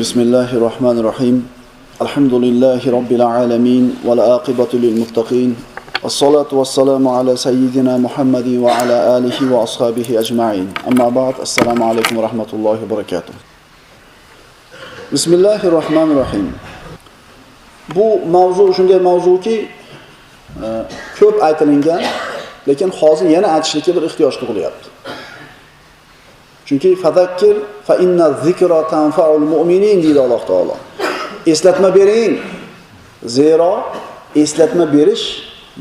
بسم الله الرحمن الرحيم الحمد لله رب العالمين والعاقبة للمتقين الصلاة والسلام على سيدنا محمد وعلى آله وأصحابه أجمعين أما بعد السلام عليكم ورحمة الله وبركاته بسم الله الرحمن الرحيم bu mavzu shunday mavzuki e, ko'p aytilingan lekin hozir yana aytishlikka bir ehtiyoj tug'ilyapti Chunki fadakkir fa inna zikra tanfaul mu'minin deydi alloh taolo. Eslatma bering. Zero eslatma berish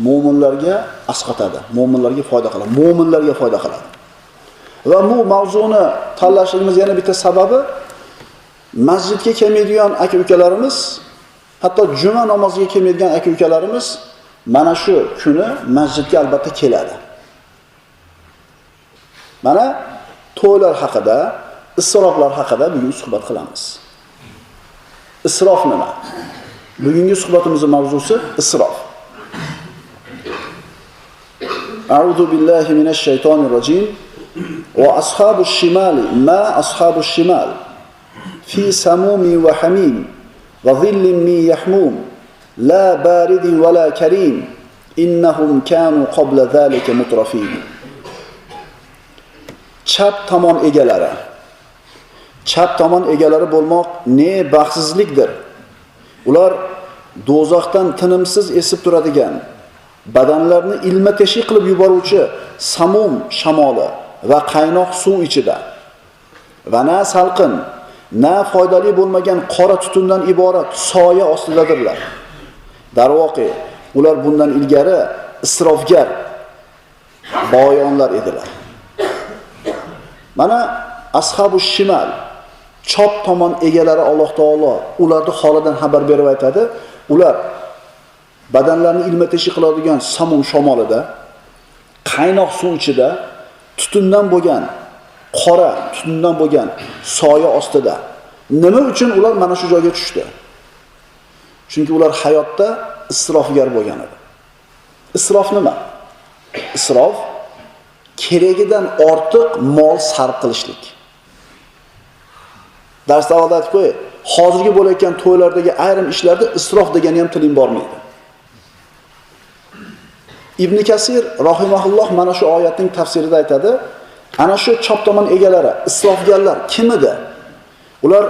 mu'minlarga asqatadi mu'minlarga foyda qiladi mu'minlarga foyda qiladi. Va bu mavzuni tanlashimiz yana bitta sababi masjidga kelmaydigan aka ukalarimiz hatto juma namoziga kelmaydigan aka ukalarimiz mana shu kuni masjidga albatta keladi. Mana to'ylar haqida, isroflar haqida bugun suhbat qilamiz. Isrof nima? Bugungi suhbatimizning mavzusi isrof. A'udhu billahi minash shaytonir rojim. Va ashabu shimali ma ashabu shimal fi samumi va hamim va zillin min yahmum la baridin va la karim innahum kanu qabla zalika mutrafin. Chap tomon egalari. Chap tomon egalari bo'lmoq ne baxtsizlikdir. Ular do'zaxdan tinimsiz esib turadigan badanlarni ilma teshik qilib yuboruvchi samum shamoli va qaynoq suv ichida. Va na salqin na foydali bo'lmagan qora tutundan iborat soya ostidadirlar. Darvoqe ular bundan ilgari isrofgar boyonlar edilar. Mana ashabu shimal chop tomon egalari alloh taolo ularni holidan xabar berib aytadi. Ular badanlarini ilma teshik qiladigan samum shamolida qaynoq suv ichida tutundan bo'lgan qora tutundan bo'lgan soya ostida. Nima uchun ular mana shu joyga tushdi? Chunki ular hayotda isrofgar bo'lgan edi. Isrof nima? Isrof keragidan ortiq mol sarf qilishlik. Darsda avvalda aytib qo'yay hozirgi bo'layotgan to'ylardagi ayrim ishlarda isrof degani ham tiling bormaydi. Ibn kasir rohimaulloh mana shu oyatning tafsirida aytadi ana shu chop tomon egalari isrofgarlar kim edi? Ular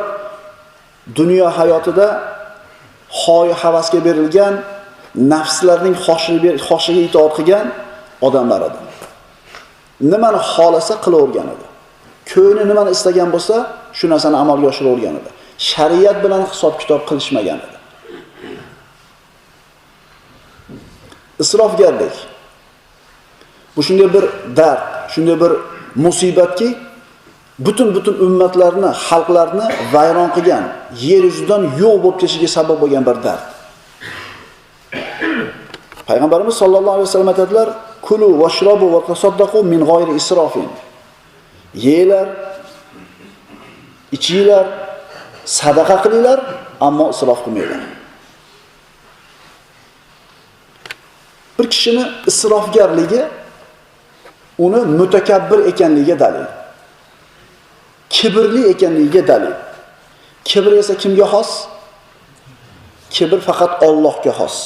dunyo hayotida hoyi havasga berilgan nafslarning xoshiga itoat qilgan odamlar edi. Nimani xohlasa qilavergan edi. Ko'ngli nimani istagan bo'lsa shu narsani amalga oshiravergan edi. Shariat bilan hisob kitob qilishmagan edi. Isrofgarlik. Bu shunday bir dard shunday bir musibatki butun butun ummatlarni xalqlarni vayron qilgan yer yuzidan yo'q bo'lib ketishiga sabab bo'lgan bir dard. Payg'ambarimiz sollallohu alayhi vasallam aytadilar kulu vashrabu va tasaddaqu min g'oyri isrofin yeylar ichinglar sadaqa qilinglar ammo isrof qilmanglar. Bir kishini isrofgarligi uni mutakabbir ekanligiga dalil. Kibrli ekanligiga dalil. Kibr esa kimga xos? Kibr faqat Allohga xos.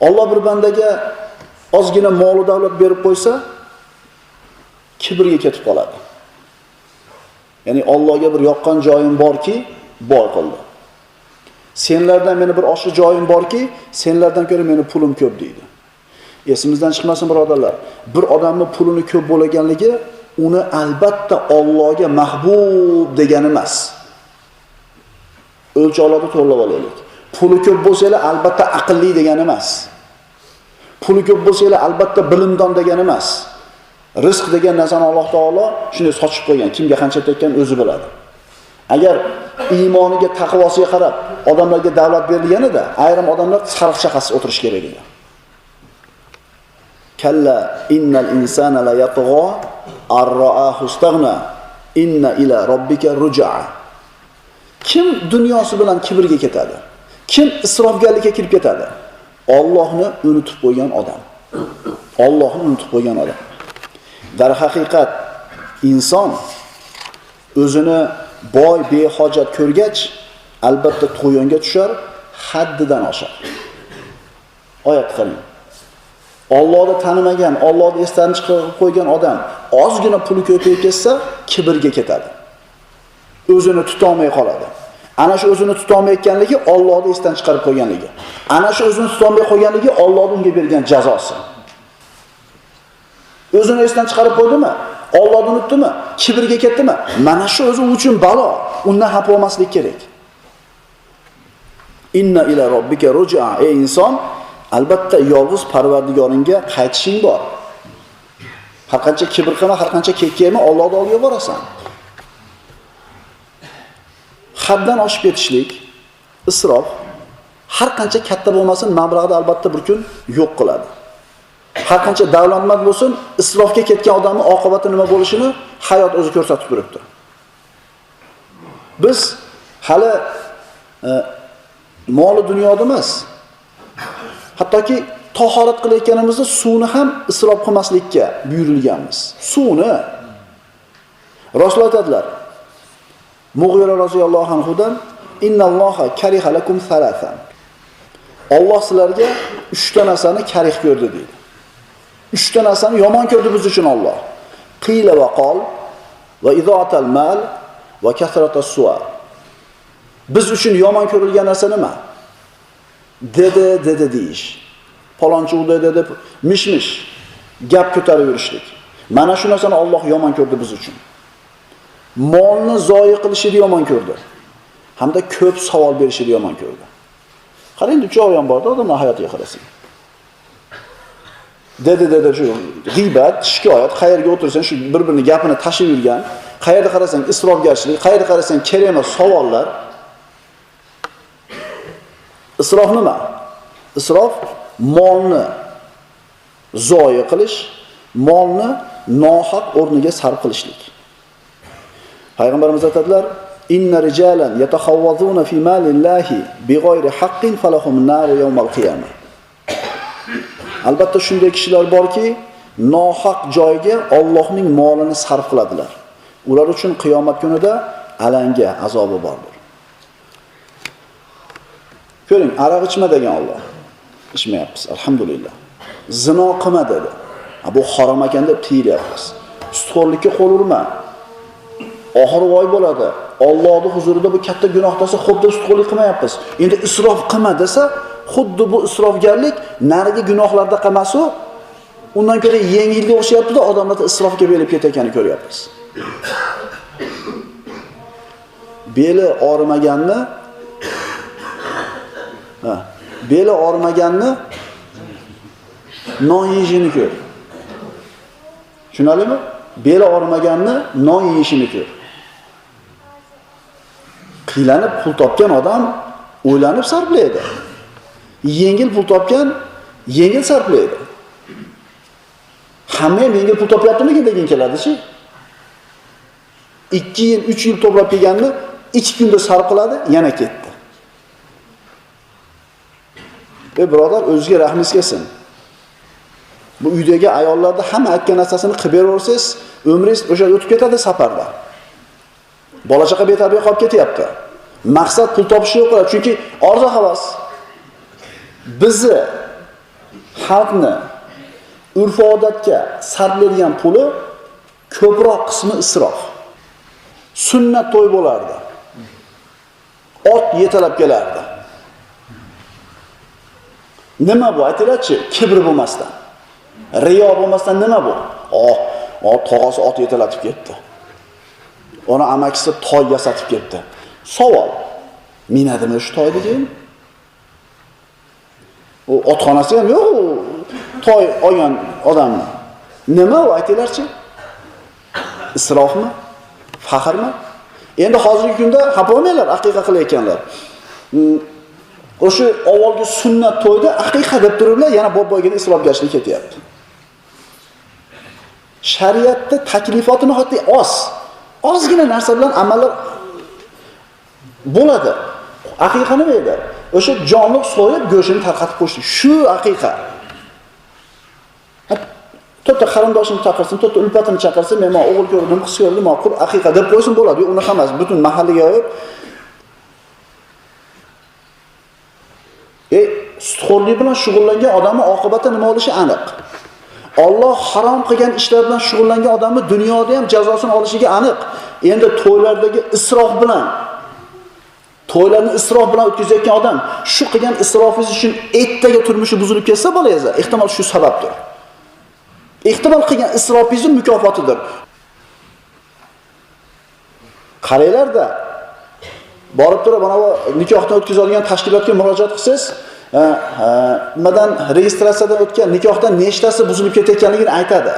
Alloh bir bandaga ozgina mol davlat berib qo'ysa kibrga ketib qoladi. Ya'ni Allohga bir yoqqan joyim borki boy qildi. Senlardan meni bir oshiq joyim borki senlardan ko'ra meni pulim ko'p deydi. Esimizdan chiqmasin birodarlar. Bir odamni pulini ko'p bo'laganligi uni albatta Allohga mahbub degani emas. O'lchovlarni to'g'rilab olaylik. Puli ko'p bo'lsanglar albatta aqlli degani emas. Puli ko'p bo'lsanglar albatta bilimdon degani emas. Rizq degan narsani alloh taolo shunday sochib qo'ygan kimga qancha tekkan o'zi biladi. Agar iymoniga taqvosiga qarab odamlarga davlat berilganida ayrim odamlar sariq chaqasiz o'tirish kerak edi kalla innal insana la yatg'o arraahu staghna inna ila robbika rujaa kim dunyosi bilan kibrga ketadi? Kim isrofgarlikka kirib ketadi? Allohni unutib qo'ygan odam Allohni unutib qo'ygan odam darhaqiqat inson o'zini boy behojat ko'rgach, albatta to'yonga tushar, haddidan oshar. Oyat qarang. Allohni tanimagan, Allohni esdan chiqarib qo'ygan odam ozgina puli ko'payib ketsa, kibrga ketadi. O'zini tuta olmay qoladi. Ana shu o'zini tutolmayotganligi Allohni esdan chiqarib qo'yganligi. Ana shu o'zini tutolmay qo'yganligi Alloh unga bergan jazosi. O'zini esdan chiqarib qo'ydimi? Allohni unutdimi? Kibrga ketdimi? Mana shu o'zi uchun balo. Undan xafa bo'lmaslik kerak. Inna ila robbika ruj'a. Ey inson, albatta yolg'iz Parvardigoringga qaytishing bor. Har qancha kibr qilma, har qancha kekkayma, Allohning oldiga borasan. Haddan oshib ketishlik, isrof har qancha katta bo'lmasin, mablag'da albatta bir kun yo'q qiladi. Har qancha davlatmat bo'lsin, isrofga ketgan odamning oqibati nima bo'lishini hayot o'zi ko'rsatib turibdi. Biz hali e, moli dunyoda emas. Hattoki tahorat qilayotganimizda suvni ham isrof qilmaslikka buyurilganmiz. Suvni Rasululloh aytadilar. Mughira roziyallohu anhudan innalloha kariha lakum thalathan. Alloh sizlarga 3 ta narsani karih ko'rdi deydi. 3 ta narsani yomon ko'rdi biz uchun Alloh. Qila va qol va idoatal mal va kasratas sual. Biz uchun yomon ko'rilgan narsa nima? Dedi, dedi deyish. Palonchi u dedi deb gap ko'tarib yurishlik. Mana shu narsani Alloh yomon ko'rdi biz uchun. Molni zoyi qilishni yomon ko'rdi. Hamda ko'p savol berishni yomon ko'rdi. qara endi ham borda odamlar hayotiga qarasang. Dedi dedi shu g'iybat, shikoyat, qayerga o'tirsang shu bir-birini gapini tashib yurgan, qayerda qarasang isrofgarchilik, qayerda qarasang kerak emas savollar. Isrof nima? Isrof molni zoyi qilish, molni nohaq o'rniga sarf qilishlik. Payg'ambarimiz aytadilar: "Inna rijalan yatakhawwaduna fi malillahi bighayri haqqin falahum nar yawmal qiyamah." Albatta shunday kishilar borki, nohaq joyga Allohning molini sarf qiladilar. Ular uchun qiyomat kunida alanga azobi bordir. Ko'ring, aroq ichma degan Alloh. Ichmayapmiz, alhamdulillah. Zino qilma dedi. Bu harom ekan deb tiyilyapmiz. Sutxo'rlikka qo'l urma. Oxiri voy bo'ladi. Allohning huzurida bu katta gunoh desa, xuddi sutxo'rlik qilmayapmiz. Endi isrof qilma desa, xuddi bu isrofgarlik narigi gunohlarda qilmasu, undan ko'ra yengilga o'xshayapti-da, odamlar isrofga berilib ketayotganini ko'ryapmiz. Beli og'rimaganni ha, beli og'rimaganni non yeyishini ko'r. Tushunarlimi? Beli og'rimaganni non yeyishini ko'r. Hiylanib pul topgan odam o'ylanib sarflaydi. Yengil pul topgan yengil sarflaydi. Hamma ham yengil pul topyaptimikin degan keladi-chi. 2 yil, 3 yil to'plab kelganni 2 kunda sarf qiladi, yana ketdi. e birodar, o'zizga rahmingiz kelsin. Bu uydagi ayollarni hamma aytgan narsasini qilib beraversangiz, umringiz o'sha o'tib ketadi safarda. Bola chaqa betarbiya qolib ketyapti. Maqsad pul topish yo'q, chunki orzu havas. Bizni xalqni urf odatga sarflaydigan puli ko'proq qismi isrof. Sunnat to'y bo'lardi. Ot yetalab kelardi. Nima bu? Aytilachi, kibr bo'lmasdan. Riyo bo'lmasdan nima bu? Oh, oh tog'asi ot yetalatib ketdi. Ona amakisi toy yasatib ketdi. Savol. Minadimi shu toyni keyin? U otxonasi ham yo'q, toy olgan odamni. Nima u aytinglarchi? Isrofmi? Faxrmi? Endi hozirgi kunda xafa bo'lmanglar, aqiqa qilayotganlar. Mm, o'sha avvalgi sunnat to'yda aqiqa deb turiblar, yana bobboygina isrofgarchilik ketyapti. Shariatda taklifoti nihoyatda oz. Ozgina narsa bilan amallar bo'ladi. Aqiqa nima edi? O'sha jonliq so'yib go'shtini tarqatib qo'yishdi. Shu aqiqa. to'rtta qarindoshini chaqirsin to'rtta ulfatini chaqirsin men mana o'g'il ko'rdim qiz ko'rdim man qur aqiqa deb qo'ysin bo'ladi yo'q unaqa emas butun mahallaga yoyib e sutxo'rlik bilan shug'ullangan odamni oqibati nima bo'lishi aniq Alloh harom qilgan ishlar bilan shug'ullangan odamni dunyoda ham jazosini olishiga aniq endi to'ylardagi isrof bilan to'ylarni isrof bilan o'tkazayotgan odam shu qilgan isrofingiz uchun ertaga turmushi buzilib ketsa bolangizni ehtimol shu sababdir. Ehtimol qilgan isrofingizni mukofotidir. Qaranglarda borib turib mana bu nikohdan o'tkazadigan tashkilotga murojaat qilsangiz e, e, nimadan registratsiyadan o'tgan nikohdan nechtasi buzilib ketayotganligini aytadi.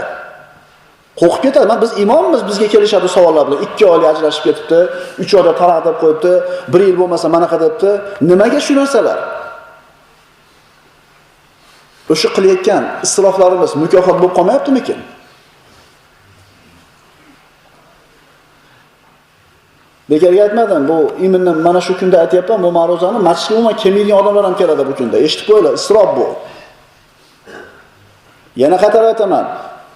Qo'rqib ketadi. Man biz imommiz bizga kelishadi savollar bilan. Ikki oylik ajrashib ketibdi uch oyda taloq deb qo'yibdi bir yil bo'lmasa manaqa debdi. Nimaga shu narsalar? O'sha qilayotgan isroflarimiz mukofot bo'lib qolmayaptimikin? Bekorga aytmadim bu именно mana shu kunda aytyapman bu ma'ruzani masjidga umuman kelmaydigan odamlar ham keladi bu kunda. Eshitib qo'yinglar isrof bu. Yana qaytarib aytaman.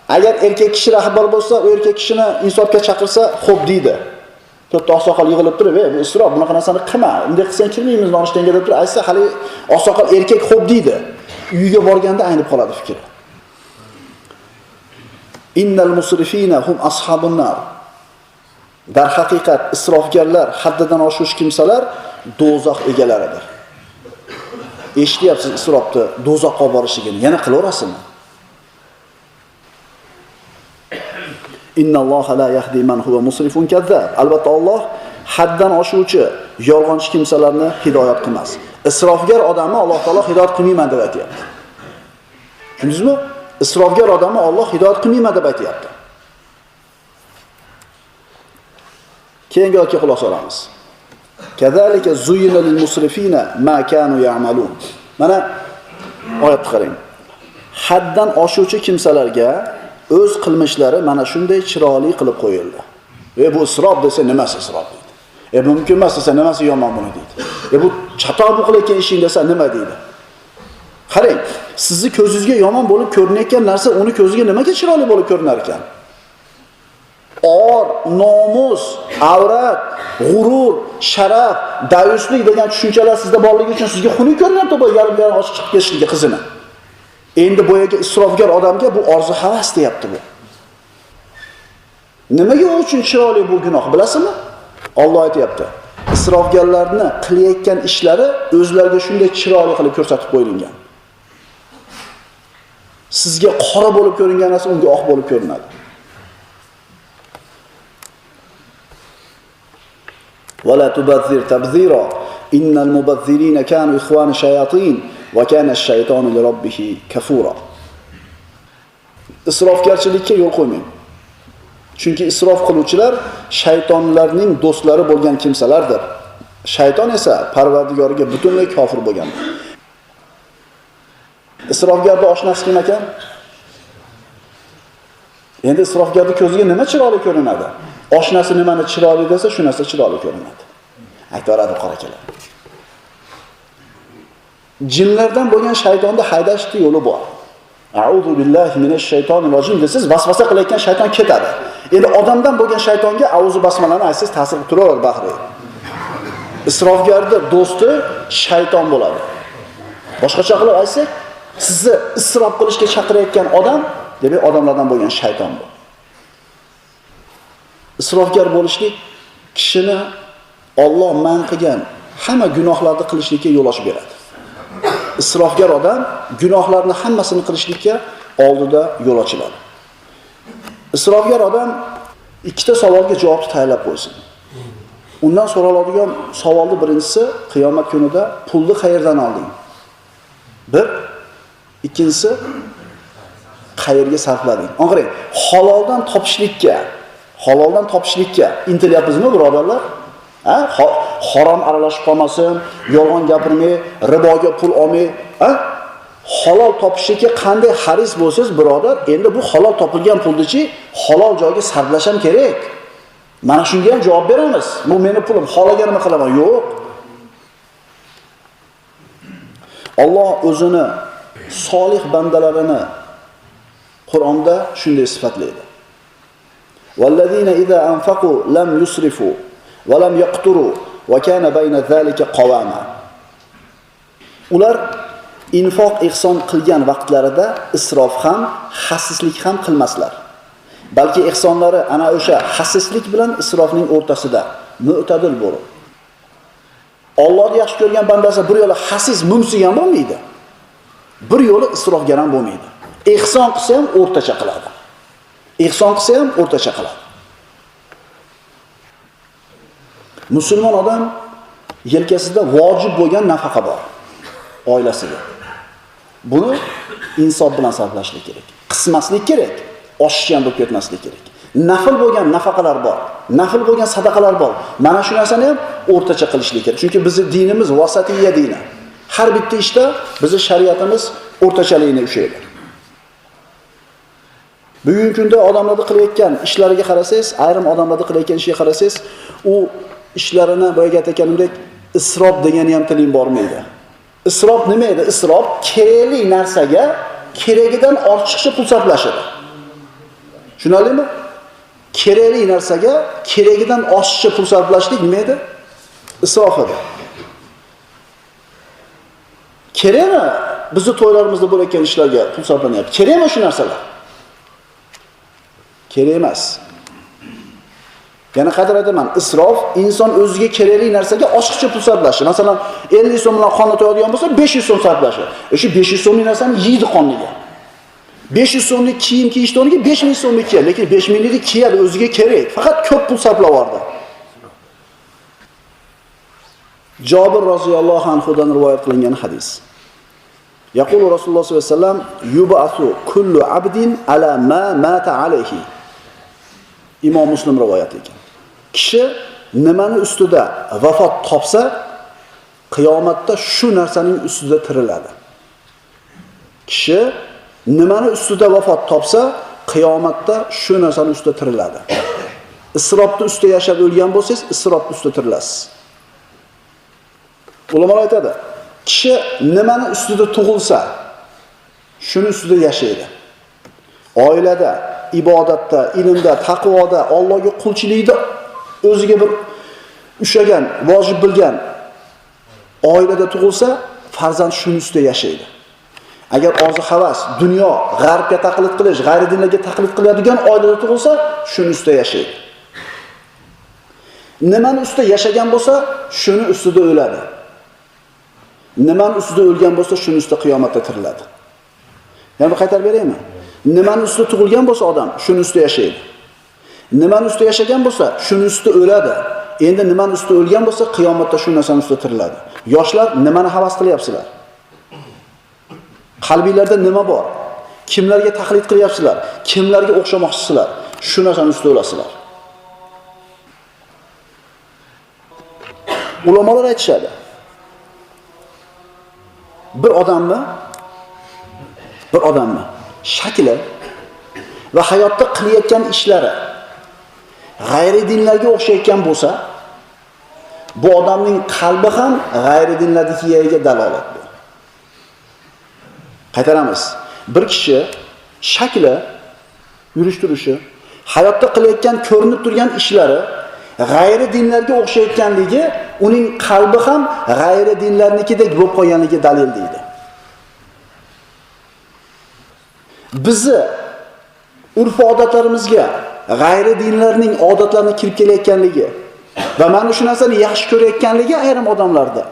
Agar erkak kishi rahbar bo'lsa u erkak kishini insofga chaqirsa xo'p deydi. To'rtta oqsoqol yig'ilib turib ey bu isrof bunaqa narsani qilma bunday qilsang kirmaymiz nonushtanga deb turib aytsa hali oqsoqol erkak xo'p deydi. Uyiga borganda aynib qoladi fikri. Innal musrifina hum ashabun nar. Darhaqiqat isrofgarlar haddidan oshuvchi kimsalar do'zax egalaridir. Eshityapsiz isrofni do'zaxqa borishligini yana qilaverasizmi? Innalloha la yahdi man huwa musrifun kazzab. Albatta Alloh haddan oshuvchi yolg'onchi kimsalarni hidoyat qilmas. Isrofgar odamni Alloh taolo hidoyat qilmayman deb aytyapti. Tushundingizmi? Isrofgar odamni Alloh hidoyat qilmayman deb aytyapti. Keyingi oyatga xulosa olamiz. Kazalika zuyina lil musrifina ma kanu ya'malun. Mana oyatni qarang. Haddan oshuvchi kimsalarga o'z qilmishlari mana shunday chiroyli qilib qo'yildi. E bu isrof desa nimasi isrof deydi. E mumkin emas desa nimasi yomon buni deydi. E bu chatoq bu qilayotgan ishing desa nima deydi? Qarang, sizni ko'zingizga yomon bo'lib ko'rinayotgan narsa uni ko'ziga nimaga chiroyli bo'lib ko'rinar ekan? Or, nomus, avrat, g'urur, sharaf, dayuslik degan tushunchalar sizda borligi uchun sizga xunuk ko'rinyapti bu yarim-yarim ochiq chiqib ketishligi qizini. Endi boyaga isrofgar odamga bu orzu havas deyapti bu. Nimaga u uchun chiroyli bu gunoh bilasizmi? Alloh aytayapti. Isrofgarlarni qilayotgan ishlari o'zlariga shunday chiroyli qilib ko'rsatib qo'yilgan. Sizga qora bo'lib ko'ringan narsa unga oq bo'lib ko'rinadi. ولا تبذر تبذيرا إن المبذرين كانوا إخوان الشياطين وكان الشيطان لربه كفورا isrofgarchilikka yo'l qo'ymang chunki isrof qiluvchilar shaytonlarning do'stlari bo'lgan kimsalardir shayton esa parvardigoriga butunlay kofir bo'lgan isrofgarni oshnasi kim ekan endi isrofgarni ko'ziga nima chiroyli ko'rinadi oshnasi nimani chiroyli desa shu narsa chiroyli ko'rinadi aytaveradi qora akalar jinlardan bo'lgan shaytonni haydashni yo'li bor. Auzu billahi minash shaytonir rojim desiz vasvasa qilayotgan shayton ketadi. Endi odamdan bo'lgan shaytonga auzu basmalani aytsangiz ta'sir qilib turaveradi baxri isrofgarni do'sti shayton bo'ladi. Boshqacha qilib aytsak sizni isrof qilishga chaqirayotgan odam demak odamlardan bo'lgan shayton bu. Isrofgar bo'lishlik kishini Alloh man qilgan hamma gunohlarni qilishlikka yo'l ochib beradi. Isrofgar odam gunohlarni hammasini qilishlikka oldida yo'l ochiladi. Isrofgar odam ikkita savolga javobni tayyorlab qo'ysin. Undan so'raladigan savolning birinchisi qiyomat kunida pulni qayerdan olding? Bir, ikkinchisi qayerga sarflading? Qarang, haloldan topishlikka haloldan topishlikka intilyapmizmi birodarlar? Ha? Harom aralashib qolmasin, yolg'on gapirmay, riboga pul olmay, ha? Halol topishlikka qanday haris bo'lsangiz, birodar, endi bu halol topilgan pulnichi halol joyga sarflash ham kerak. Mana shunga ham javob beramiz. Bu meni pulim, xohlaganimni qilaman. Yo'q. Alloh o'zini solih bandalarini Qur'onda shunday sifatlaydi. Vallazina idza anfaqu lam yusrifu va lam yaqturu va kana bayna zalika. Ular infoq ihson qilgan vaqtlarida isrof ham, xasislik ham qilmaslar. balki ihsonlari ana o'sha xasislik bilan isrofning o'rtasida mu'tadil bo'lib Allohni yaxshi ko'rgan bandasi bir yo'la hasis mumsigan bo'lmaydi. Bir yo'li isrofgar ham bo'lmaydi. Ihson qilsa ham o'rtacha qiladi. Ihson qilsa ham o'rtacha qiladi. Musulmon odam yelkasida vojib bo'lgan nafaqa bor oilasiga. Buni insof bilan sarflashlik kerak. Qismaslik kerak. Oshishgan bo'lib ketmaslik kerak. Nafl bo'lgan nafaqalar bor. Nafl bo'lgan sadaqalar bor. Mana shu narsani ham o'rtacha qilishlik kerak. Chunki bizning dinimiz vasatiyya dini. Har bitta ishda bizning shariatimiz o'rtachalikni ushlaydi. Bugungi kunda odamlarning qilayotgan ishlariga qarasangiz, ayrim odamlarning qilayotgan ishiga qarasangiz, u ishlarini boyaga aytganimdek isrof degani ham tiling bormaydi. Isrof nima edi? Isrof kerakli narsaga keragidan ortiqcha pul sarflashadi. Tushunarlimi? Kerakli narsaga keragidan oshiqcha pul sarflashlik nima edi? Isrof edi. Kerakmi? Bizni to'ylarimizda bo'layotgan ishlarga pul sarflanyapti. Kerakmi shu narsalar? Kerak emas. Yana qadr aytaman, isrof inson o'ziga kerakli narsaga oshiqcha pul sarflashi. Masalan, 50 so'm bilan qonni to'yadigan bo'lsa, 500 so'm sarflashi. E O'sha 500 so'mlik narsani yeydi qonniga. 500 so'mlik kiyim kiyishni o'rniga 5000 so'mlik kiyadi, lekin 5000 likni kiyadi, o'ziga kerak. Faqat ko'p pul sarflab yubordi. Jobir roziyallohu anhudan rivoyat qilingan hadis. Yaqulu Rasululloh sollallohu alayhi vasallam yub'asu kullu abdin ala ma mata alayhi. Imom Muslim rivoyat ekan. Kishi nimani ustida vafot topsa, qiyomatda shu narsaning ustida tiriladi. Kishi nimani ustida vafot topsa, qiyomatda shu narsaning ustida tiriladi. Isrofni ustida yashab o'lgan bo'lsangiz, isrofni ustida tirilasiz. Ulamolar aytadi, kishi nimani ustida tug'ilsa, shuni ustida yashaydi. Oilada, ibodatda, ilmda, taqvoda, Allohga qulchilikda o'ziga bir ushagan, vojib bilgan oilada tug'ilsa, farzand shuni ustida yashaydi. Agar orzu havas, dunyo, g'arbga taqlid qilish, g'ayri dinlarga taqlid qiladigan oilada tug'ilsa, shuni ustida yashaydi. Nimani ustida yashagan bo'lsa, shuni ustida o'ladi. Nimani ustida o'lgan bo'lsa, shuni ustida qiyomatda tiriladi. Yana qaytarib beraymi? Nimani ustida tug'ilgan bo'lsa odam, shuni ustida yashaydi. Nimani ustida yashagan bo'lsa, shuni ustida o'ladi. Endi nimani ustida o'lgan bo'lsa, qiyomatda shu narsani ustida tiriladi. Yoshlar nimani havas qilyapsizlar? Qalbinglarda nima bor? Kimlarga taqlid qilyapsizlar? Kimlarga o'xshamoqchisizlar? Shu narsani ustida o'lasizlar. Ulamolar aytishadi. Bir odamni bir odamni shakli va hayotda qilayotgan ishlari g'ayri dinlarga o'xshayotgan bo'lsa, bu odamning qalbi ham g'ayri dinlarnikiga dalolat bu. Qaytaramiz. Bir kishi shakli, yurish turishi, hayotda qilayotgan ko'rinib turgan ishlari g'ayri dinlarga o'xshayotganligi uning qalbi ham g'ayri dinlarnikidek bo'lib qolganligi dalil deydi. Bizni urf odatlarimizga g'ayri dinlarning odatlarini kirib kelayotganligi va mana shu narsani yaxshi ko'rayotganligi ayrim odamlarda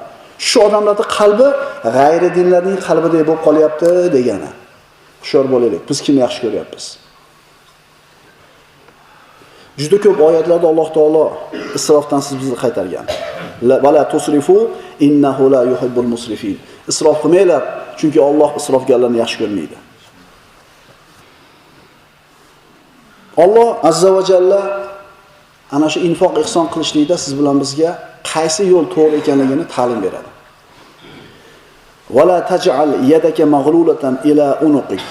shu odamlarda qalbi g'ayri dinlarning qalbidek bo'lib qolyapti degani. Hushyor bo'laylik. Biz kimni yaxshi ko'ryapmiz? Juda ko'p oyatlarda Alloh taolo isrofdan siz bizni qaytargan. Vala tusrifu innahu la yuhibbul musrifin. Isrof qilmanglar, chunki Alloh isrofgarlarni yaxshi ko'rmaydi. Alloh azza va jalla ana shu infoq ihson qilishlikda siz bilan bizga qaysi yo'l to'g'ri ekanligini ta'lim beradi. Vala taj'al yadaka maghlulatan ila unuqik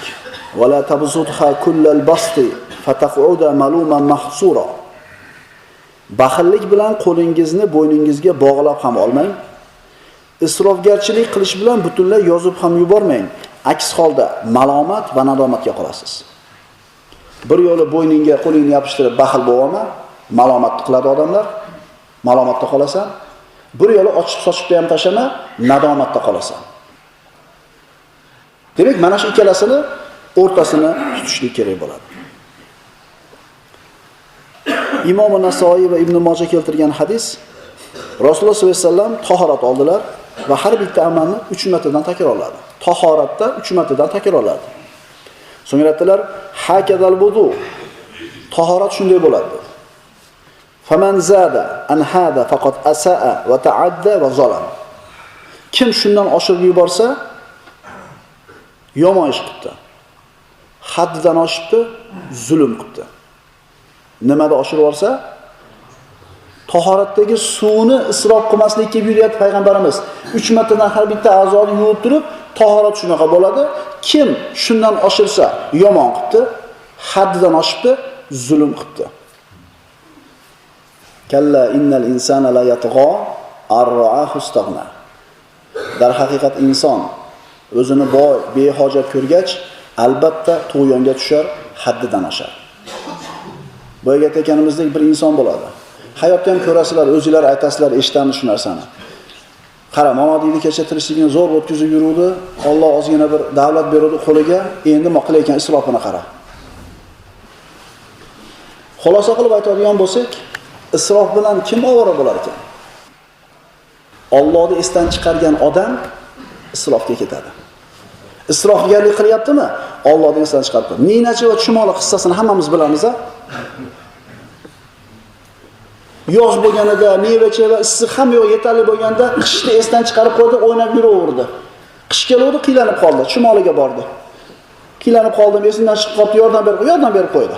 va la tabsutha kullal basti fataq'uda maluman mahsura. Baxillik bilan qo'lingizni bo'yningizga bog'lab ham olmang. Isrofgarchilik qilish bilan butunlay yozib ham yubormang. Aks holda malomat va nadomatga qolasiz. Bir yo'li bo'yningga qo'lingni yopishtirib baxil bo'lolma malomatni qiladi odamlar, malomatda qolasan. Bir yo'li ochib sochibda ham tashama, nadomatda qolasan. Demak, mana shu ikkalasini o'rtasini tutishlik kerak bo'ladi. Imom Nasoiy va Ibn Moja keltirgan hadis Rasululloh sollallohu alayhi vasallam tahorat oldilar va har bitta amalni 3 martadan takrorladi. Tahoratda 3 martadan takrorladi. So'ngra aytdilar: "Hakadal wudu." Tahorat shunday bo'ladi. Faman zada an hada faqat asaa va ta'adda va zalam. Kim shundan oshirib yuborsa, yomon ish qildi. Haddidan oshibdi, zulm qildi. Nimada oshirib yuborsa, tahoratdagi suvni isrof qilmaslikka buyuryapti payg'ambarimiz. 3 martadan har bitta a'zoni yuvib turib, tahorat shunaqa bo'ladi. Kim shundan oshirsa, yomon qilibdi, haddidan oshibdi, zulm qilibdi. Kalla innal insana la yatgha ar-ra'ahu istaghna. Dar haqiqat inson o'zini boy, behojat ko'rgach, albatta tug'yonga tushar, haddidan oshar. Boyaga aytganimizdek bir inson bo'ladi. Hayotda ham ko'rasizlar, o'zingizlar aytasizlar, eshitamiz shu narsani. Qara, mana deydi kecha tirishligini zo'r o'tkazib yuruvdi, Alloh ozgina bir davlat beruvdi qo'liga, endi nima qilayotgan isrofini qara. Xulosa qilib aytadigan bo'lsak, isrof bilan kim ovora bo'lar ekan? Allohni esdan chiqargan odam isrofga ketadi. Isrofgarlik qilyaptimi? ollohni esdan chiqarib. Ninachi va chumoli qissasini hammamiz bilamiz-a? Yoz bo'lganida meva cheva issiq ham yo'q yetarli bo'lganda qishni esdan chiqarib qo'ydi o'ynab yuraverdi. Qish keluvdi qiylanib qoldi chumoliga bordi. Qiylanib qoldim esimdan chiqib qolibdi yordam berib yordam berib qo'ydi.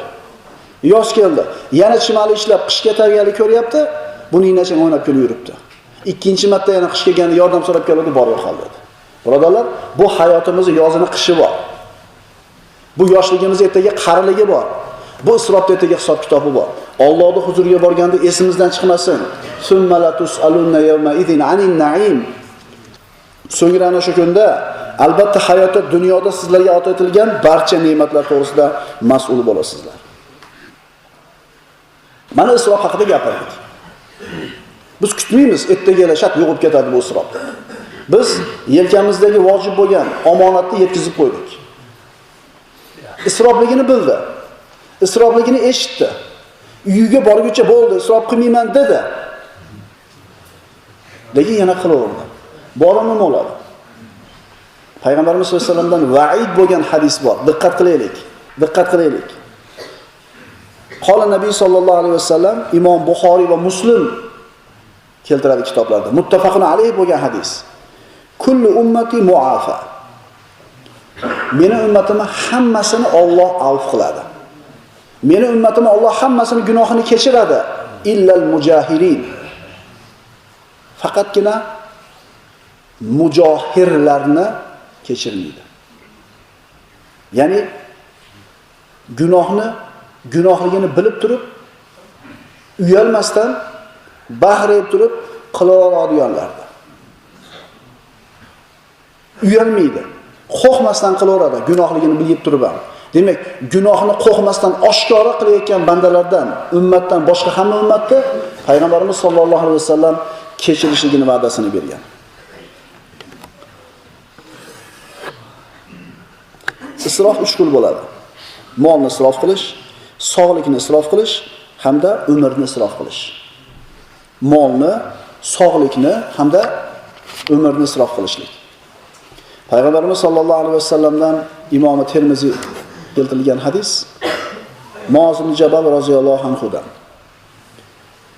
Yoz keldi yana chumoli ishlab qishga tayyorgarlik ko'ryapti buni inachin o'ynab kulib yuribdi ikkinchi marta yana qish kelganda yordam so'rab keladi borib qoldi birodarlar bu hayotimizni yozini qishi bor. Bu yoshligimiz ertaga qariligi bor. Bu isrofni ertaga hisob kitobi bor. Allohning huzuriga borganda esimizdan chiqmasin. Summalatus alunna yawma idin anin na'im. So'ngra ana shu kunda albatta hayotda dunyoda sizlarga ato etilgan barcha ne'matlar to'g'risida mas'ul bo'lasizlar. Mana isrof haqida gapirdik. Biz kutmaymiz, ertaga shat yo'qib ketadi bu isrof. Biz yelkamizdagi vojib bo'lgan omonatni yetkazib qo'ydik. Isrofligini bildi. Isrofligini eshitdi. Uyiga borguncha bo'ldi, isrof qilmayman dedi. Lekin yana qilaverdi. Bu nima bo'ladi? Payg'ambarimiz sollallohu alayhi vasallamdan va'id bo'lgan hadis bor. Diqqat qilaylik. Diqqat qilaylik. Qola Nabiy sollallohu alayhi vasallam Imom Buxoriy va Muslim keltiradi kitoblarda. Muttafaqun alayhi bo'lgan hadis. Kullu ummati muafa. Meni ummatimni hammasini Alloh avf qiladi. Meni ummatim Alloh hammasini gunohini kechiradi illal mujahirin. Faqatgina mujohirlarni kechirmaydi. Ya'ni gunohni gunohligini bilib turib uyalmasdan bahrayib turib qila oladiganlardir. Uyalmaydi. Qo'rqmasdan qilaveradi, gunohligini bilib turib ham. Demak, gunohni qo'rqmasdan oshkora qilayotgan bandalardan, ummatdan boshqa hamma ummatni payg'ambarimiz sollallohu alayhi vasallam kechirishligini va'dasini bergan. Isrof uch xil bo'ladi. Molni isrof qilish, sog'likni isrof qilish hamda umrni isrof qilish. Molni, sog'likni hamda umrni isrof qilishlik. Payg'ambarimiz sollallohu alayhi vasallamdan Imom Termiziy keltirilgan hadis Muoz ibn Jabal roziyallohu anhudan.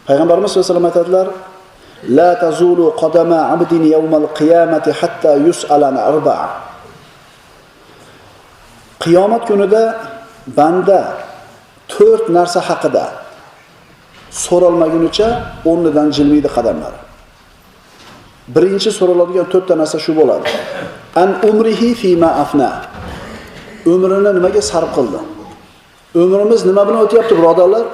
Payg'ambarimiz sollallohu alayhi vasallam aytadilar: "La tazulu qadama 'abdin yawmal qiyamati hatta yus'alan arba' arba'a." Qiyomat kunida banda to'rt narsa haqida so'ralmagunicha o'rnidan jilmaydi qadamlari. Birinchi so'raladigan to'rtta narsa shu bo'ladi. An umrihi fi ma afna. Umrini nimaga sarf qildi? Umrimiz nima bilan o'tyapti, birodarlar?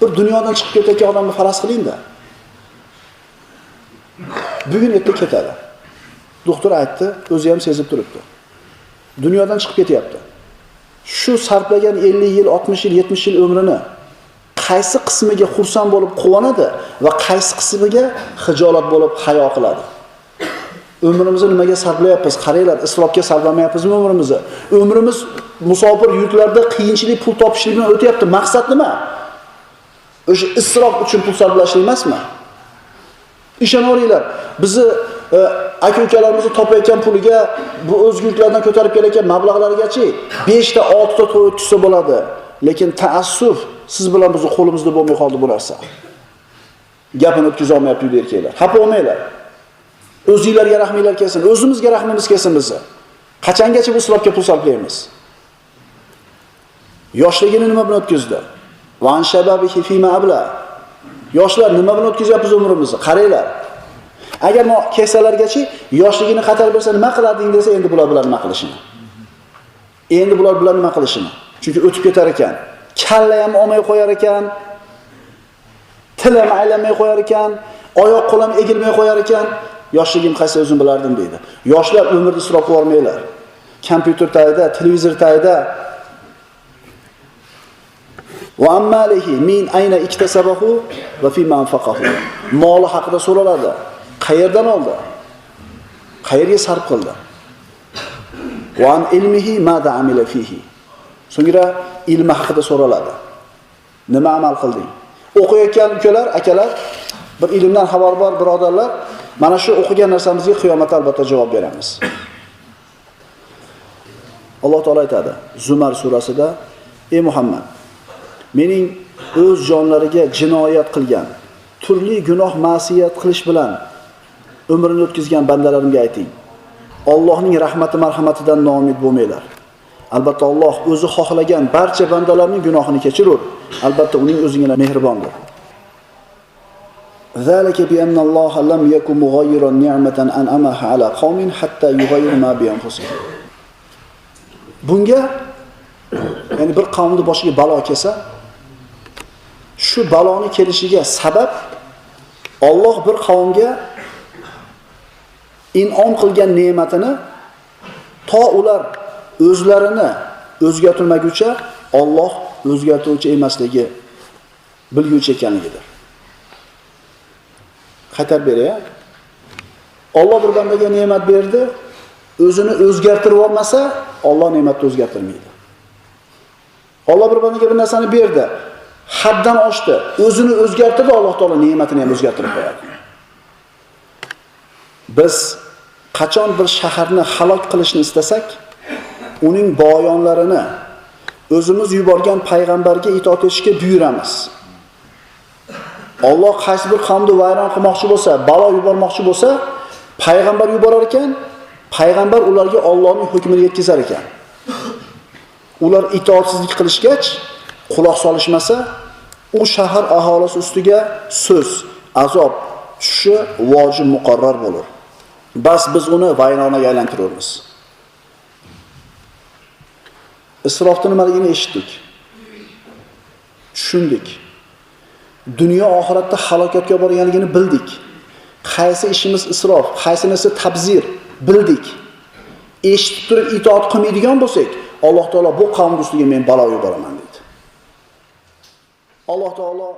Bir dunyodan chiqib ketayotgan odamni faraz qiling-da. Bugun erta ketadi. Doktor aytdi, o'zi ham sezib turibdi. dunyodan chiqib ketyapti. Shu sarflagan 50 yil, 60 yil, 70 yil umrini qaysi qismiga xursand bo'lib quvonadi va qaysi qismiga hijolat bo'lib hayo qiladi? Umrimizni nimaga sarflayapmiz? Qaranglar, isrofga sarflamayapmizmi umrimizni? Umrimiz musofir yurtlarda qiyinchilik pul topishlik bilan o'tyapti. Maqsad nima? O'sha isrof uchun pul sarflashlik emasmi? Ishonaveringlar, bizni e, aka-ukalarimizni topayotgan puliga bu o'zguliklardan ko'tarib kelayotgan mablag'largachi 5 ta 6 ta to'y o'tkazsa bo'ladi. Lekin taassuf siz bilan bizni qo'limizda bo'lmay qoldi bu narsa. Gapini o'tkaza olmayapti uyda erkaklar. Xafa bo'lmanglar. O'zingizlarga rahminglar kelsin, o'zimizga rahmimiz kelsin bizni. Qachongacha bu isrofga pul sarflaymiz? Yoshligini nima bilan o'tkazdi? Van shababihi fima abla. Yoshlar nima bilan o'tkazyapmiz umrimizni? Qaranglar. Agar mo keksalargachi yoshligini qatar bersa nima qilarding desa, endi bular bilan nima qilishini. Endi bular bilan nima qilishini. Chunki o'tib ketar ekan. Kalla ham olmay qo'yar ekan. Til ham aylanmay qo'yar ekan. Oyoq qo'l ham egilmay qo'yar ekan. Yoshligim qaysi o'zim bilardim deydi. Yoshlar umrni isrof qilib yubormanglar. Kompyuter tagida, televizor tagida Va ammalihi min ayna iktasabahu va fi manfaqahu. Moli haqida so'raladi. Qayerdan oldi? Qayerga sarf qildi? Va an ilmihi mada amila fihi. So'ngra ilmi haqida so'raladi. Nima amal qilding? O'qiyotgan ukalar, akalar, bir ilmdan xabardor birodarlar, mana shu o'qigan narsamizga qiyomatda albatta javob beramiz. Alloh taolay aytadi Zumar surasida: "Ey Muhammad, mening o'z jonlariga jinoyat qilgan, turli gunoh ma'siyat qilish bilan umrini o'tkazgan bandalarimga ayting. Allohning rahmati marhamatidan noumid bo'lmanglar. Albatta Alloh o'zi xohlagan barcha bandalarning gunohini kechirur. Albatta uning o'zingina mehribondir. ذلك بأن الله لم يكن مغيرا نعمة أنعمها على قوم حتى hatta ما بأنفسهم. Bunga ya'ni bir qavmni boshiga balo kelsa, shu baloni kelishiga sabab Alloh bir qavmga in'om qilgan ne'matini to ular o'zlarini o'zgartirmaguncha Alloh o'zgartiruvchi emasligi bilguvchi ekanligidir. Qaytarib beray. Alloh bir bandaga ne'mat berdi, o'zini o'zgartirib olmasa, Alloh ne'matni o'zgartirmaydi. Alloh bir bandaga bir narsani berdi, haddan oshdi, o'zini o'zgartirdi, Alloh taolo ne'matini ham o'zgartirib qo'yadi. Biz qachon bir shaharni halok qilishni istasak, uning boyonlarini o'zimiz yuborgan payg'ambarga itoat etishga buyuramiz. Alloh qaysi bir qavmni vayron qilmoqchi bo'lsa, balo yubormoqchi bo'lsa, payg'ambar yuborar ekan, payg'ambar ularga Allohning hukmini yetkazar ekan. Ular itoatsizlik qilishgach, quloq solishmasa, u shahar aholisi ustiga so'z, azob tushishi vojib muqarrar bo'lur. Bas biz uni vayronaga aylantiramiz. Isrofni nimaligini eshitdik. Tushundik. Dunyo oxiratda halokatga borganligini bildik. Qaysi ishimiz isrof, qaysinisi tabzir bildik. Eshitib turib itoat qilmaydigan bo'lsak, Alloh taolo bu qavmni ustiga men balo yuboraman dedi. Alloh taolo